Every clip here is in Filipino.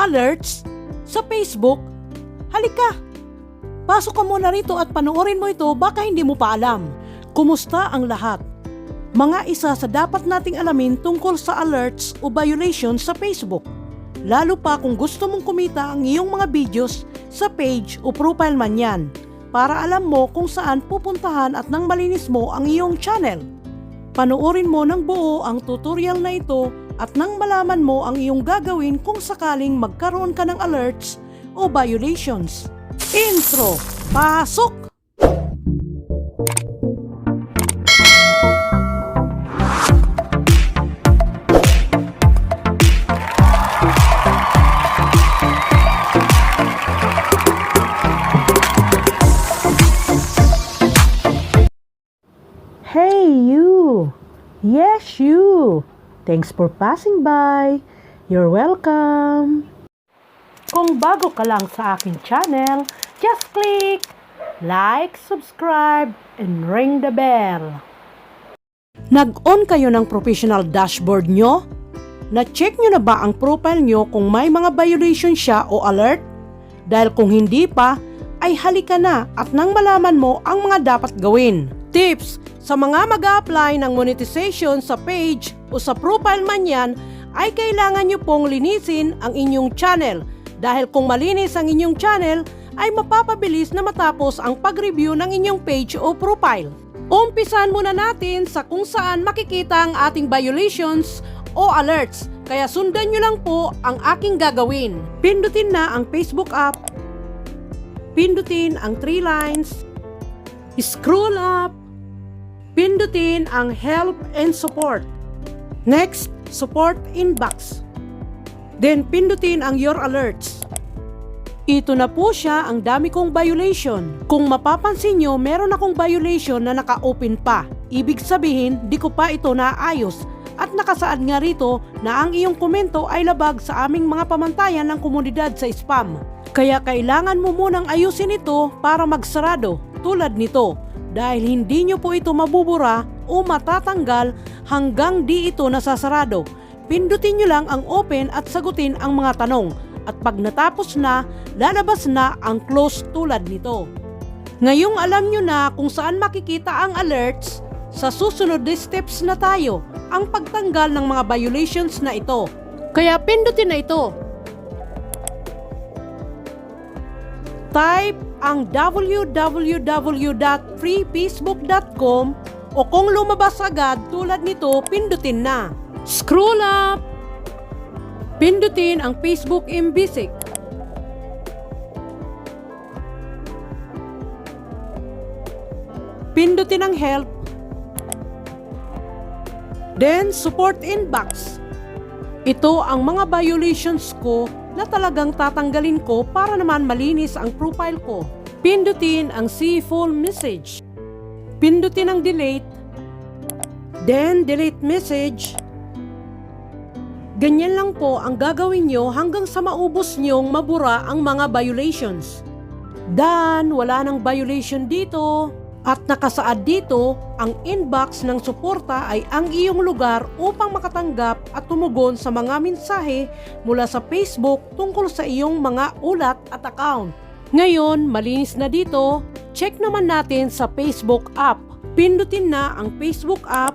alerts sa Facebook, halika. Pasok ka muna rito at panoorin mo ito baka hindi mo pa alam. Kumusta ang lahat? Mga isa sa dapat nating alamin tungkol sa alerts o violations sa Facebook. Lalo pa kung gusto mong kumita ang iyong mga videos sa page o profile man yan para alam mo kung saan pupuntahan at nang malinis mo ang iyong channel. Panoorin mo ng buo ang tutorial na ito at nang malaman mo ang iyong gagawin kung sakaling magkaroon ka ng alerts o violations. Intro! Pasok! Hey you! Yes you! Thanks for passing by. You're welcome. Kung bago ka lang sa aking channel, just click like, subscribe, and ring the bell. Nag-on kayo ng professional dashboard nyo? Na-check nyo na ba ang profile nyo kung may mga violation siya o alert? Dahil kung hindi pa, ay halika na at nang malaman mo ang mga dapat gawin. Tips! Sa mga mag apply ng monetization sa page o sa profile man yan, ay kailangan nyo pong linisin ang inyong channel dahil kung malinis ang inyong channel, ay mapapabilis na matapos ang pag-review ng inyong page o profile. Umpisan muna natin sa kung saan makikita ang ating violations o alerts. Kaya sundan nyo lang po ang aking gagawin. Pindutin na ang Facebook app. Pindutin ang three lines. Scroll up. Pindutin ang Help and Support. Next, Support Inbox. Then pindutin ang Your Alerts. Ito na po siya ang dami kong violation. Kung mapapansin nyo, meron akong violation na naka-open pa. Ibig sabihin, di ko pa ito naayos. At nakasaad nga rito na ang iyong komento ay labag sa aming mga pamantayan ng komunidad sa spam. Kaya kailangan mo munang ayusin ito para magsarado tulad nito dahil hindi nyo po ito mabubura o matatanggal hanggang di ito nasasarado. Pindutin nyo lang ang open at sagutin ang mga tanong at pag natapos na, lalabas na ang close tulad nito. Ngayong alam nyo na kung saan makikita ang alerts, sa susunod na steps na tayo ang pagtanggal ng mga violations na ito. Kaya pindutin na ito. Type ang www.freefacebook.com o kung lumabas agad tulad nito, pindutin na. Scroll up. Pindutin ang Facebook Imbisic. Pindutin ang help. Then support inbox. Ito ang mga violations ko na talagang tatanggalin ko para naman malinis ang profile ko. Pindutin ang see full message. Pindutin ang delete. Then delete message. Ganyan lang po ang gagawin nyo hanggang sa maubos nyong mabura ang mga violations. Dan, wala nang violation dito. At nakasaad dito, ang inbox ng suporta ay ang iyong lugar upang makatanggap at tumugon sa mga mensahe mula sa Facebook tungkol sa iyong mga ulat at account. Ngayon, malinis na dito, check naman natin sa Facebook app. Pindutin na ang Facebook app.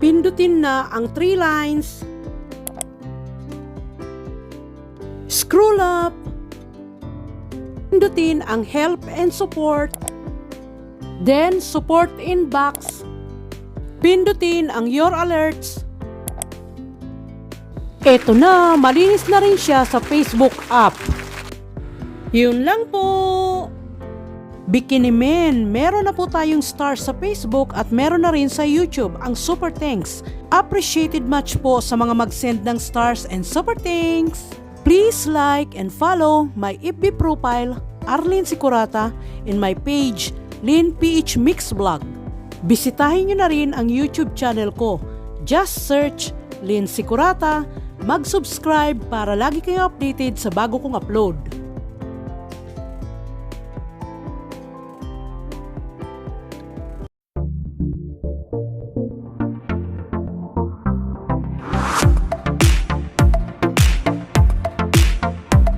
Pindutin na ang three lines. Scroll up. Pindutin ang help and support. Then, support inbox. Pindutin ang your alerts. Eto na, malinis na rin siya sa Facebook app. Yun lang po. Bikini Men, meron na po tayong stars sa Facebook at meron na rin sa YouTube ang super thanks. Appreciated much po sa mga mag-send ng stars and super thanks. Please like and follow my FB profile, Arlene Sikurata, and my page, Lin PH Mix Vlog. Bisitahin nyo na rin ang YouTube channel ko. Just search Lin Sikurata, mag-subscribe para lagi kayo updated sa bago kong upload.